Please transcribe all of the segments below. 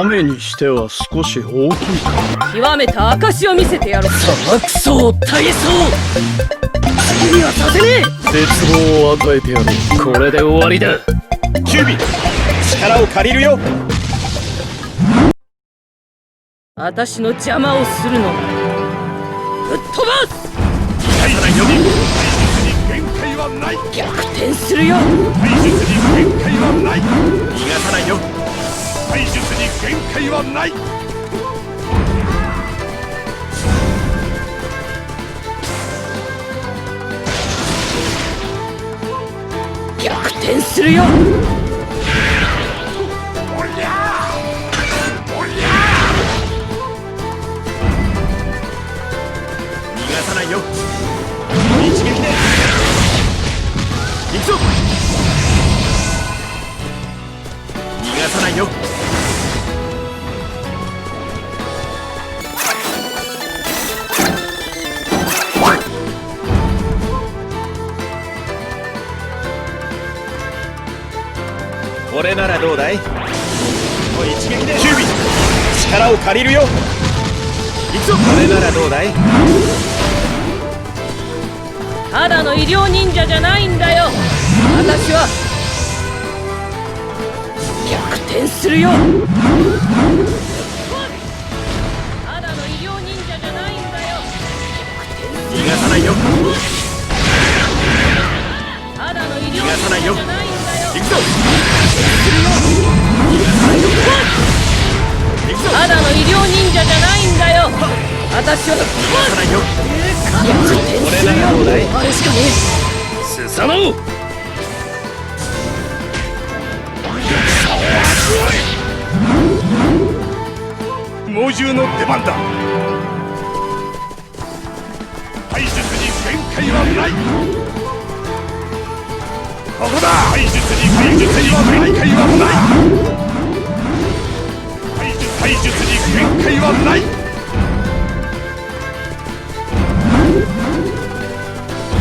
亀にしては少し大きいか極めた証を見せてやろう。さあクソ大層好きにはさせねえ。絶望を与えてやろうこれで終わりだ。キュービ力を借りるよ。私の邪魔をするの。ぶっ飛ばす！大事なよ限界はない。逆転するよ。体術に限界はない。逃がさないよ体術に限界はない。逆転するよ。これならどうだい？もう一撃で。キュービ力を借りるよ。行くぞ。これならどうだい？ただの医療忍者じゃないんだよ。私は。逆転するよ。ただの医療忍者じゃないんだよ。逃がさないよ。ただの医療忍逃がさないよ者じゃないんだよ。行くぞただの医療忍者じゃないんだよ。私は。逃がさないよ逆転これならどう獣の出番だ。体術に限界はない。ここだ。術に体術に限界はない。体術に限界はない。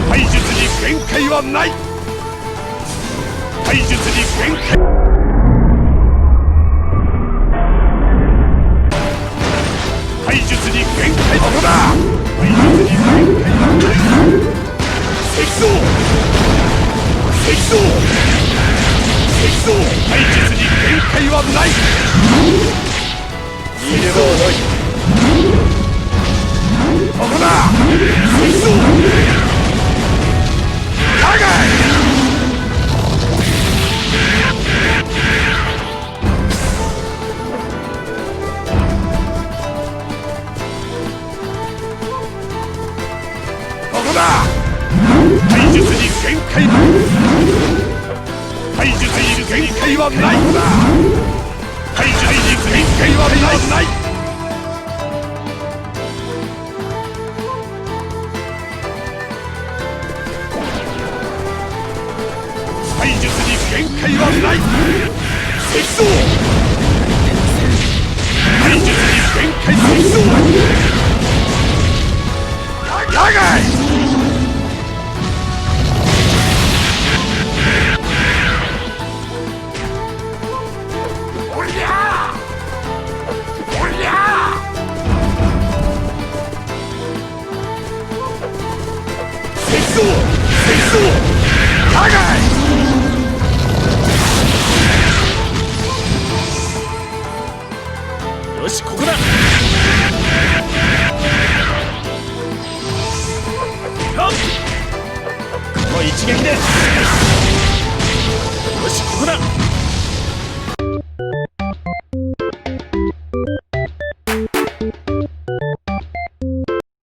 体術に限界はない。体術に限界石像石像石像体術に限界はない。逃げ場はないここだ。石像海外。ここだ。体術に限界体術に限界はないのだ体術に限界はない。体術に限界はない。石像像石像野外よしここだ。はっ。この一撃で。